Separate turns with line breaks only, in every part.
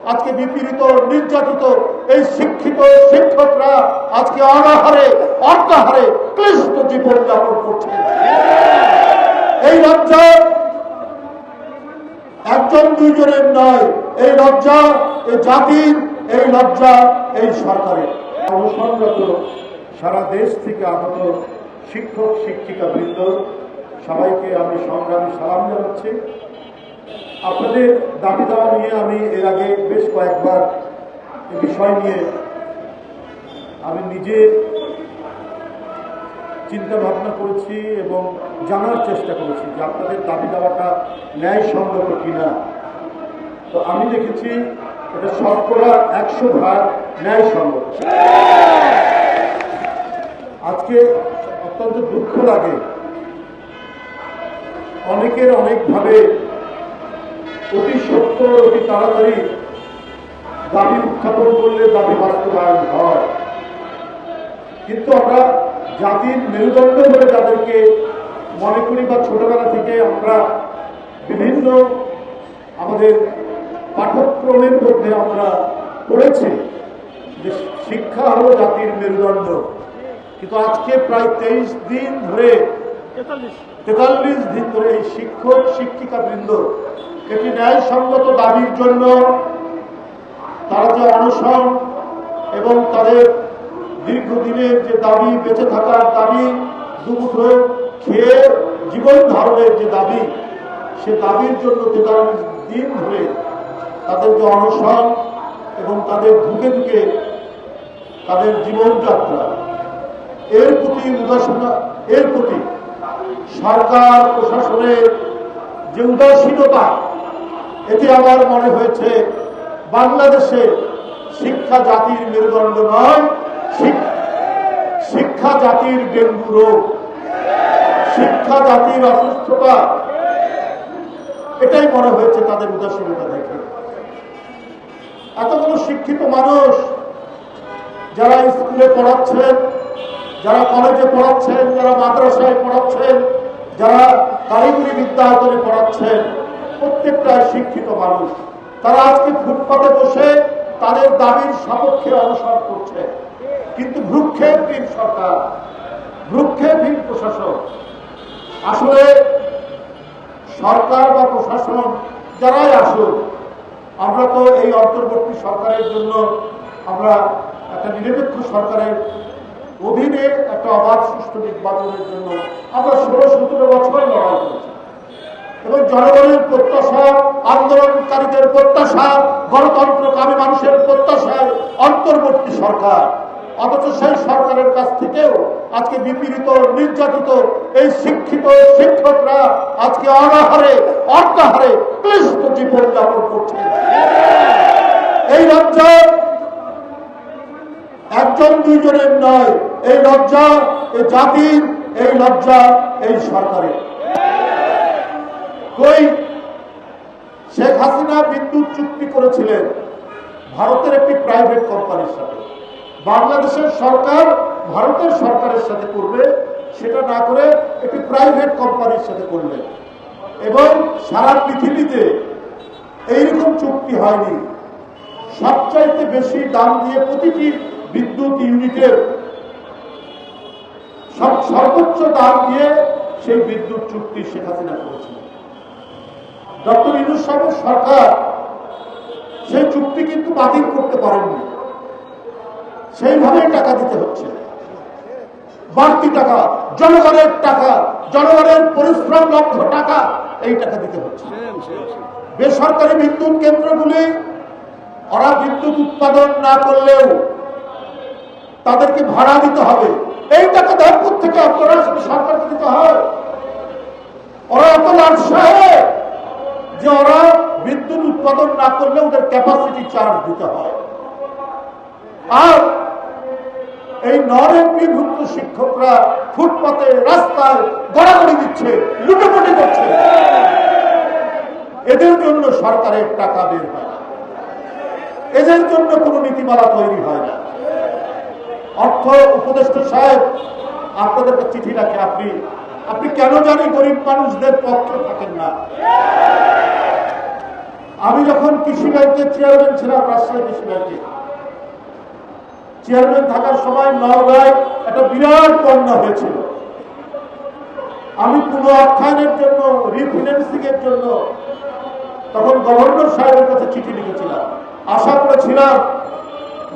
আজকে বিপীড়িত, নির্যাতিত এই শিক্ষিত শিক্ষকরা আজকে অনাহারে অর্ধাহারে ক্লিষ্ট জীবন যাপন করছে। এই লজ্জা একজন দুইজনের নয় এই লজ্জা এই জাতির, এই লজ্জা এই সরকারের। অবসররত সারা দেশ থেকে আগত শিক্ষক শিক্ষিকা বৃন্দ সবাইকে আমি সংগ্রামী সালাম জানাচ্ছি। আপনাদের দাবি দাওয়া নিয়ে আমি এর আগে বেশ কয়েকবার এ বিষয় নিয়ে আমি নিজে চিন্তা ভাবনা করেছি এবং জানার চেষ্টা করেছি যে আপনাদের দাবি দাওয়াটা ন্যায়সঙ্গত কিনা। তো আমি দেখেছি এটা শতকরা একশো ভাগ ন্যায়সঙ্গত আজকে অত্যন্ত দুঃখ লাগে। অনেকের অনেকভাবে অতি সত্তর অতি তাড়াতাড়ি দাবি উত্থাপন করলে দাবি বাস্তবায়ন হয়। কিন্তু আমরা জাতির মেরুদণ্ড বলে যাদেরকে মনে করি বা ছোটবেলা থেকে আমরা বিভিন্ন আমাদের পাঠ্যক্রমের মধ্যে আমরা পড়েছি যে শিক্ষা হলো জাতির মেরুদণ্ড। কিন্তু আজকে প্রায় তেইশ দিন ধরে তেতাল্লিশ দিন ধরে এই শিক্ষক শিক্ষিকা বৃন্দ একটি ন্যায়সঙ্গত দাবির জন্য তারা যে অনশন এবং তাদের দীর্ঘদিনের যে দাবি, বেঁচে থাকার দাবি, দুমুঠো খেয়ে জীবন ধারণের যে দাবি, সে দাবির জন্য তেতাল্লিশ দিন ধরে তাদের যে অনশন এবং তাদের ধুকে ধুকে তাদের জীবনযাত্রা, এর প্রতি উদাসীনা, এর প্রতি সরকার, প্রশাসনের যে উদাসীনতা এতে আমার মনে হয়েছে, বাংলাদেশে শিক্ষা জাতির মেরুদণ্ড নয় শিক্ষা জাতির ডেঙ্গু রোগ। শিক্ষা জাতির অসুস্থতা। এটাই মনে হয়েছে তাদের উদাসীনতা দেখে। এতগুলো শিক্ষিত মানুষ যারা স্কুলে পড়াচ্ছেন, যারা কলেজে পড়াচ্ছেন, যারা মাদ্রাসায় পড়াচ্ছেন, যারা কারিগরি বিদ্যায়তনে পড়াচ্ছেন প্রত্যেকটা শিক্ষিত মানুষ। তারা আজকে ফুটপাতে বসে তাদের দাবির সপক্ষে অনশন করছে। কিন্তু ভ্রুক্ষেপহীন সরকার ভ্রুক্ষেপহীন প্রশাসন। আসলে সরকার বা প্রশাসন যারাই আসুক, আমরা তো এই অন্তর্বর্তী সরকারের জন্য আমরা একটা নিরপেক্ষ সরকারের অধীনে একটা অবাধ সুষ্ঠু নির্বাচনের জন্য আমরা ষোলো সতেরো বছর লড়াই করেছি এবং জনগণের প্রত্যাশা, আন্দোলনকারীদের প্রত্যাশা, গণতন্ত্রকামী মানুষের প্রত্যাশায় অন্তর্বর্তী সরকার। অথচ সেই সরকারের কাছ থেকেও আজকে বিপীড়িত, নির্যাতিত এই শিক্ষিত শিক্ষকরা আজকে অনাহারে অর্ধাহারে ক্লিষ্ট জীবন যাপন করছে এই লজ্জা একজন দুইজনের নয়, এই লজ্জা এই জাতির, এই লজ্জা এই সরকারের। কই শেখ হাসিনা বিদ্যুৎ চুক্তি করেছিলেন ভারতের একটি প্রাইভেট কোম্পানির সাথে। বাংলাদেশের সরকার ভারতের সরকারের সাথে করবে, সেটা না করে একটি প্রাইভেট কোম্পানির সাথে করবে এবং সারা পৃথিবীতে এইরকম চুক্তি হয়নি। সবচাইতে বেশি দাম দিয়ে প্রতিটি বিদ্যুৎ ইউনিটের সর্বোচ্চ দাম দিয়ে সেই বিদ্যুৎ চুক্তি শেখ হাসিনা করেছিল ডক্টর ইনুস সরকার সেই চুক্তি কিন্তু বাতিল করতে পারেননি। সেইভাবেই টাকা দিতে হচ্ছে। বাড়তি টাকা, জনগণের টাকা, জনগণের পরিশ্রম লক্ষ টাকা, এই টাকা দিতে হচ্ছে। বেসরকারি বিদ্যুৎ কেন্দ্রগুলি ওরা বিদ্যুৎ উৎপাদন না করলেও তাদেরকে ভাড়া দিতে হবে। এই টাকা দেড়পুর থেকে আপনারা সরকারকে দিতে হয়। ওরা এত লাভসাহে যে বিদ্যুৎ উৎপাদন না করলে ওদের ক্যাপাসিটি চার্জ দিতে হয়। আর এই নন এমপিভুক্ত শিক্ষকরা ফুটপাতে রাস্তায় গড়াগড়ি দিচ্ছে, লুটোপুটি করছে। এদের জন্য সরকারের টাকা বের হয় না। এদের জন্য কোনো নীতিমালা তৈরি হয় না। অর্থ উপদেষ্টা সাহেব আপনাদেরকে চিঠি রাখে আপনি আপনি কেন জানি গরিব মানুষদের পক্ষে থাকেন না? আমি যখন কৃষি ব্যাংকের চেয়ারম্যান ছিলাম, রাজশাহী কৃষি ব্যাংকে। চেয়ারম্যান থাকার সময় নওগাঁয় একটা বিরাট বন্যা হয়েছিল। আমি কোন অর্থায়নের জন্য রিফিন্যান্সিং এর জন্য তখন গভর্নর সাহেবের কাছে চিঠি লিখেছিলাম। আশা করেছিলাম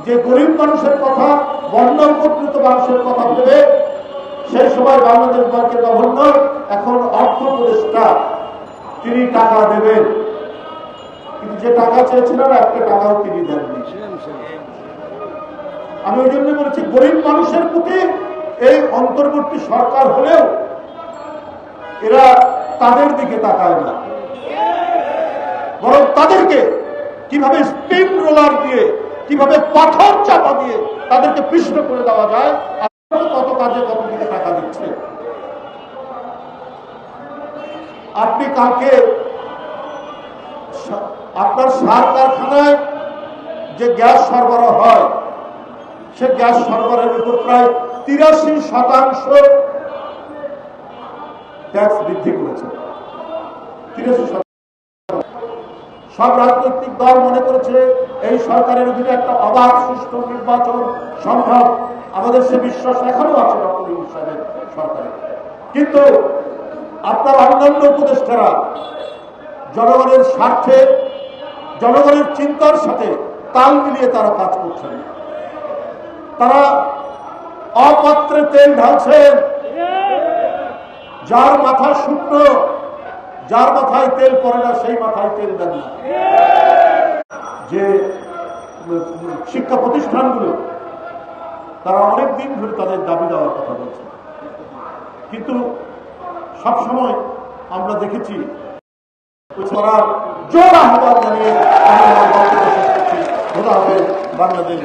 যে গরিব মানুষের কথা, বন্যা উপকৃত মানুষের কথা ভেবে সেই সময় বাংলাদেশ ব্যাংকের গভর্নর এখন অর্থ উপদেষ্টা। তিনি টাকা দেবেন। কিন্তু যে টাকা চেয়েছিলাম একটা টাকাও তিনি দেননি। আমি ওই জন্য বলেছি, গরিব মানুষের প্রতি এই অন্তর্বর্তী সরকার হলেও এরা তাদের দিকে তাকায় না। বরং তাদেরকে কীভাবে স্পিন রোলার দিয়ে, কীভাবে পাথর চাপা দিয়ে তাদেরকে পৃষ্ঠ করে দেওয়া যায় কাজে কত দিকে টাকা দিচ্ছে? আপনি কালকে সা- আপনার সার কারখানায় যে গ্যাস সরবরাহ হয়, সে গ্যাস সরবরাহের উপর প্রায় তিরাশি শতাংশ ট্যাক্স বৃদ্ধি করেছে। সব রাজনৈতিক দল মনে করেছে, এই সরকারের অধীনে একটা অবাধ, সুষ্ঠু নির্বাচন সম্ভব। আমাদের সে বিশ্বাস এখনও আছে ডক্টর ইউনুস সাহেবের সরকারে। কিন্তু আপনার অন্যান্য উপদেষ্টারা জনগণের স্বার্থে, জনগণের চিন্তার সাথে তাল মিলিয়ে তারা কাজ করছেন। তারা অপাত্রে তেল ঢালছেন। যার মাথা শুকনো, যার মাথায় তেল পড়ে না, সেই মাথায় তেল দেন না। যে শিক্ষা প্রতিষ্ঠানগুলো তারা অনেক দিন ধরে তাদের দাবি দেওয়ার কথা বলছে। কিন্তু সব সময় আমরা দেখেছি তারা জোর আহ্বান জানিয়ে বাংলাদেশ